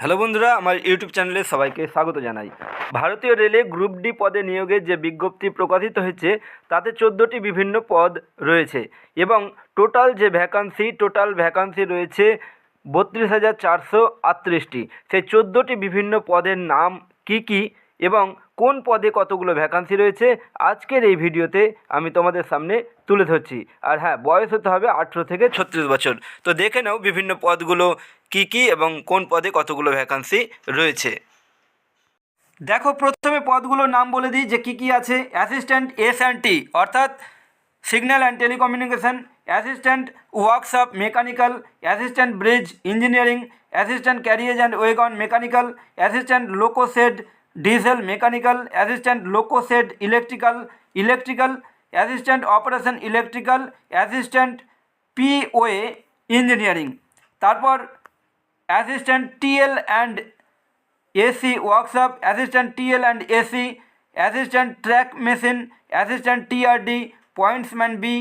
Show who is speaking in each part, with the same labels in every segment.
Speaker 1: Hello বন্ধুরা, আমার YouTube চ্যানেলে সবাইকে স্বাগত জানাই। ভারতীয় রেলে গ্রুপ ডি পদে নিয়োগের যে বিজ্ঞপ্তি প্রকাশিত হয়েছে, তাতে চোদ্দোটি বিভিন্ন পদ রয়েছে এবং টোটাল যে ভ্যাকান্সি, টোটাল ভ্যাকান্সি রয়েছে বত্রিশ হাজার চারশো আটত্রিশটি। সেই চোদ্দোটি বিভিন্ন পদের নাম কি কি এবং কোন পদে কতগুলো ভ্যাকান্সি রয়েছে, আজকের এই ভিডিওতে আমি তোমাদের সামনে তুলে ধরছি। আর হ্যাঁ বয়স হতে হবে আঠেরো থেকে ছত্রিশ বছর। তো দেখে নাও বিভিন্ন পদগুলো কি কি এবং কোন পদে কতগুলো ভ্যাকান্সি রয়েছে। দেখো, প্রথমে পদগুলোর নাম বলে দিই যে কী কী আছে। অ্যাসিস্ট্যান্ট এস অ্যান্ড টি অর্থাৎ signal and telecommunication assistant workshop mechanical assistant bridge engineering assistant carriage and wagon mechanical assistant loco shed diesel mechanical assistant loco shed electrical electrical assistant operation electrical assistant POA engineering. তারপর assistant TL and AC workshop, assistant TL and AC, assistant track machine, assistant TRD, pointsman B,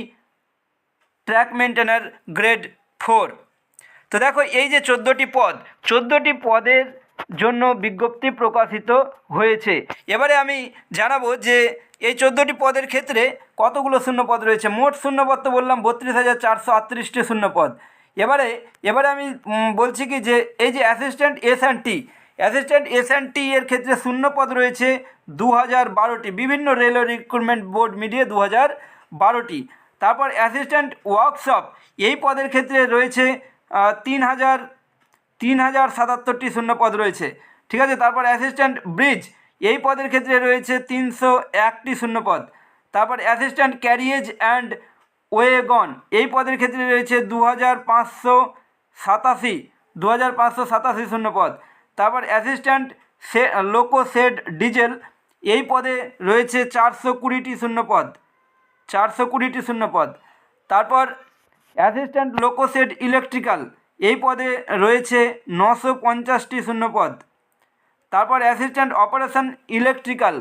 Speaker 1: track maintainer grade four. তো দেখো এই যে চোদ্দোটি পদ, চোদ্দোটি পদের জন্য বিজ্ঞপ্তি প্রকাশিত হয়েছে। এবারে আমি জানাব যে এই চোদ্দোটি পদের ক্ষেত্রে কতগুলো শূন্যপদ রয়েছে? মোট শূন্যপদ তো বললাম, বত্রিশ হাজার চারশো আটত্রিশটি শূন্যপদ। এবারে এবারে আমি বলছি কি যে এই যে assistant S and T assistant S and T এর ক্ষেত্রে শূন্যপদ রয়েছে দু হাজার বারোটি। বিভিন্ন রেলওয়ে রিক্রুটমেন্ট বোর্ড মিলিয়ে দু হাজার বারোটি। তারপর অ্যাসিস্ট্যান্ট ওয়ার্কশপ এই পদের ক্ষেত্রে রয়েছে তিন হাজার তিন হাজার সাতাত্তরটি শূন্যপদ রয়েছে। ঠিক আছে, তারপর অ্যাসিস্ট্যান্ট ব্রিজ এই পদের ক্ষেত্রে রয়েছে তিনশো একটি শূন্যপদ তারপর অ্যাসিস্ট্যান্ট ক্যারিয়েজ অ্যান্ড ওয়েগন এই পদের ক্ষেত্রে রয়েছে দু হাজার পাঁচশো সাতাশি দু হাজার পাঁচশো সাতাশি শূন্যপদ তারপর অ্যাসিস্ট্যান্ট সে লোকো সেড ডিজেল এই পদে রয়েছে চারশো কুড়িটি শূন্যপদ চারশো কুড়িটি শূন্যপদ তারপর অ্যাসিস্ট্যান্ট লোকোসেড ইলেকট্রিক্যাল এই পদে রয়েছে নশো পঞ্চাশটি শূন্যপদ। তারপর অ্যাসিস্ট্যান্ট অপারেশন ইলেকট্রিক্যাল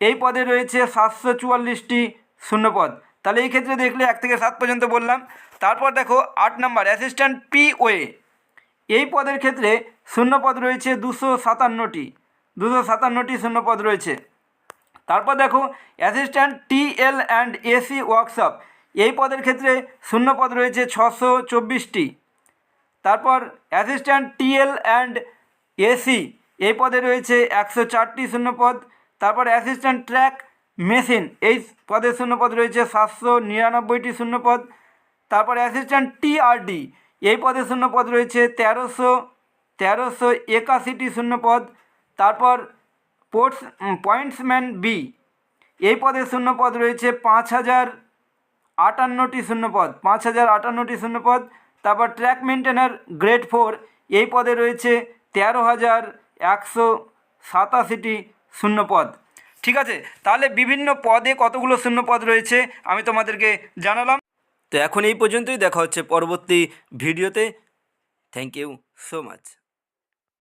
Speaker 1: এই পদে রয়েছে সাতশো চুয়াল্লিশটি শূন্যপদ। তাহলে এই ক্ষেত্রে দেখলে এক থেকে সাত পর্যন্ত বললাম। তারপর দেখো আট নম্বর অ্যাসিস্ট্যান্ট পি ওয়ে এই পদের ক্ষেত্রে শূন্যপদ রয়েছে দুশো সাতান্নটি দুশো সাতান্নটি শূন্যপদ রয়েছে। তারপর দেখো assistant T L and AC workshop এই পদের ক্ষেত্রে শূন্যপদ রয়েছে ছশো চব্বিশটি। তারপর অ্যাসিস্ট্যান্ট টিএল অ্যান্ড এসি এই পদে রয়েছে একশো চারটি শূন্যপদ। তারপর অ্যাসিস্ট্যান্ট ট্র্যাক মেশিন এই পদের শূন্যপদ রয়েছে সাতশো নিরানব্বইটি শূন্যপদ। তারপর অ্যাসিস্ট্যান্ট টিআরডি এই পদে শূন্যপদ রয়েছে তেরোশো তেরোশো একাশিটি শূন্যপদ। তারপর পোর্টস পয়েন্টসম্যান বি এই পদে শূন্যপদ রয়েছে পাঁচ হাজার আটান্নটি শূন্যপদ, পাঁচ হাজার আটান্নটি শূন্যপদ। তারপর ট্র্যাক মেনটেনার গ্রেড ফোর এই পদে রয়েছে তেরো হাজার একশো সাতাশিটি শূন্যপদ। ঠিক আছে? তাহলে বিভিন্ন পদে কতগুলো শূন্যপদ রয়েছে আমি তোমাদেরকে জানালাম। তো এখন এই পর্যন্তই, দেখা হচ্ছে পরবর্তী ভিডিওতে। Thank you so much